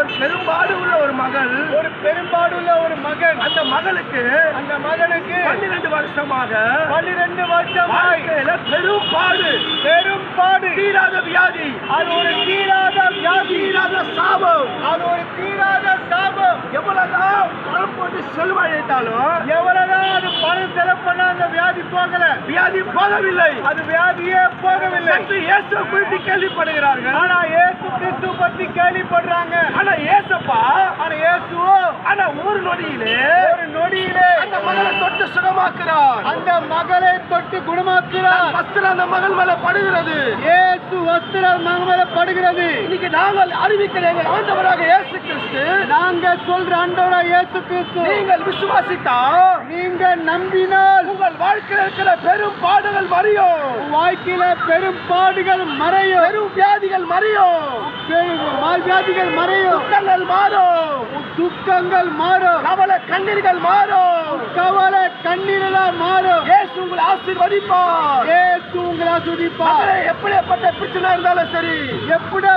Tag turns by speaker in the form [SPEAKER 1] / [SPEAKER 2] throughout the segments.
[SPEAKER 1] ஒரு பெரும்பாடு உள்ள ஒரு மகள்.
[SPEAKER 2] ஒரு பெரும்பாடுள்ள ஒரு மகன்.
[SPEAKER 1] அந்த மகளுக்கு
[SPEAKER 2] அந்த மகனுக்கு
[SPEAKER 1] பன்னிரண்டு வருஷமாக
[SPEAKER 2] பன்னிரண்டு
[SPEAKER 1] வாழ்க்கையில பெரும்பாடு.
[SPEAKER 2] பெரும் பாடு
[SPEAKER 1] தீராத வியாதி.
[SPEAKER 2] அது ஒரு தீராத வியாதி.
[SPEAKER 1] தீராத சாபம்.
[SPEAKER 2] அது ஒரு தீராத சாபம்.
[SPEAKER 1] எவ்வளவுதான் பணம் போட்டு செலவழித்தாலும்
[SPEAKER 2] எவ்வளவுதான் அது பணம் செலவு பண்ண அந்த வியாதி போகல.
[SPEAKER 1] வியாதி போகவில்லை.
[SPEAKER 2] அது வியாதியே போகவில்லை.
[SPEAKER 1] இயேசு குறித்து கேள்விப்படுகிறார்கள்.
[SPEAKER 2] ஆனா இயேசு கிறிஸ்து பத்தி கேள்விப்படுறாங்க.
[SPEAKER 1] ஆனா
[SPEAKER 2] இயேசுவோ.
[SPEAKER 1] ஆனா ஒரு நொடியிலே
[SPEAKER 2] ஒரு நொடியிலே
[SPEAKER 1] அந்த மகளை தொட்டு சுகமாக்குறார்.
[SPEAKER 2] அந்த மகளை தொட்டு குணமாக்குறார்.
[SPEAKER 1] வஸ்திரம் அந்த மகள் மேல படுகிறது.
[SPEAKER 2] இயேசு வஸ்திரம் மக மேல படுகிறது.
[SPEAKER 1] இன்னைக்கு நாங்கள் அறிவிக்கிற எங்கள் ஆண்டவராக இயேசு கிறிஸ்து
[SPEAKER 2] நாங்க சொல்ற ஆண்டவரா இயேசு கிறிஸ்து.
[SPEAKER 1] நீங்கள் விசுவாசித்தா
[SPEAKER 2] நீங்க நம்பினால்
[SPEAKER 1] உங்கள் வாழ்க்கையில் இருக்கிற பெரும் பாடுகள் மறியும்.
[SPEAKER 2] வாழ்க்கையில பெரும் பாடுகள் மறையும்.
[SPEAKER 1] பெரும் வியாதிகள் மறியும்.
[SPEAKER 2] வியாதிகள் மறையும்.
[SPEAKER 1] துக்கங்கள் மாறும்.
[SPEAKER 2] துக்கங்கள் மாறும்.
[SPEAKER 1] கவலை கண்ணீர்கள் மாறும்.
[SPEAKER 2] கவலை கண்ணீரெல்லாம் மாறும்.
[SPEAKER 1] இயேசு உங்களை ஆசீர்வதிப்பார்.
[SPEAKER 2] இயேசு உங்களை ஆஸ்வதிப்பார்
[SPEAKER 1] மகளே, எப்படிப்பட்ட பிரச்சனை இருந்தாலும் சரி.
[SPEAKER 2] எப்படிப்பட்ட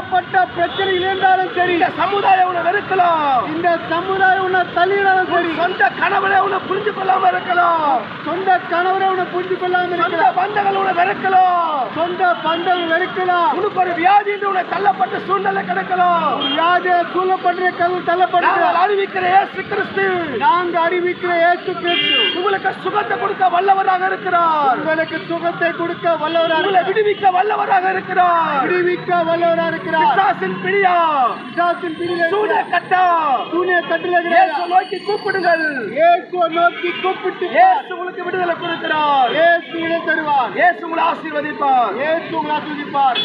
[SPEAKER 2] பிரச்சனைகள் இருந்தாலும் சரி.
[SPEAKER 1] இந்த சமுதாயம் உன்னை வெறுக்கலாம்.
[SPEAKER 2] இந்த சமுதாயம் உன்னை தள்ளினாலும் சரி.
[SPEAKER 1] சொந்த கணவனை உன்னை புரிஞ்சு கொள்ளாம இருக்கலாம்
[SPEAKER 2] சொந்த கணவரை உன்னை புரிஞ்சு கொள்ளாம
[SPEAKER 1] சொந்த பந்தங்கள் உன்னை வெறுக்கலாம்.
[SPEAKER 2] சொந்த பந்தம் வெறுக்கலாம்.
[SPEAKER 1] உனக்கு ஒரு வியாதி என்று உன்னை தள்ளப்பட்ட சூழ்நிலை கிடக்கலாம்.
[SPEAKER 2] வியாதிய சூழப்படுற கல்
[SPEAKER 1] நாங்கள்
[SPEAKER 2] தள்ளப்படுற
[SPEAKER 1] அறிவிக்கிற இயேசு கிறிஸ்து.
[SPEAKER 2] நாங்க அறிவிக்கிற இயேசு கிறிஸ்து.
[SPEAKER 1] உங்களுக்கு சுகத்தை கொடுக்க வல்லவராக இருக்கிறார்.
[SPEAKER 2] உங்களுக்கு சுகத்தை கொடுக்க வல்லவரா
[SPEAKER 1] உங்களை விடுவிக்க வல்லவராக இருக்கிறார்.
[SPEAKER 2] விடுவிக்க வல்லவரா இருக்கிறார்.
[SPEAKER 1] பிசாசின் பிடியா
[SPEAKER 2] பிசாசின் பிடியில
[SPEAKER 1] சூட கட்டா.
[SPEAKER 2] சூனிய கட்டில
[SPEAKER 1] இயேசு நோக்கி கூப்பிடுங்கள்.
[SPEAKER 2] இயேசுவை நோக்கி கூப்பிட்டு
[SPEAKER 1] இயேசு உங்களுக்கு விடுதலை கொடுக்கிறார்.
[SPEAKER 2] இயேசு விடை தருவார்
[SPEAKER 1] இயேசு உங்களை ஆசீர்வதிப்பார்.
[SPEAKER 2] இயேசு உங்களை ஆசீர்வதிப்பார்.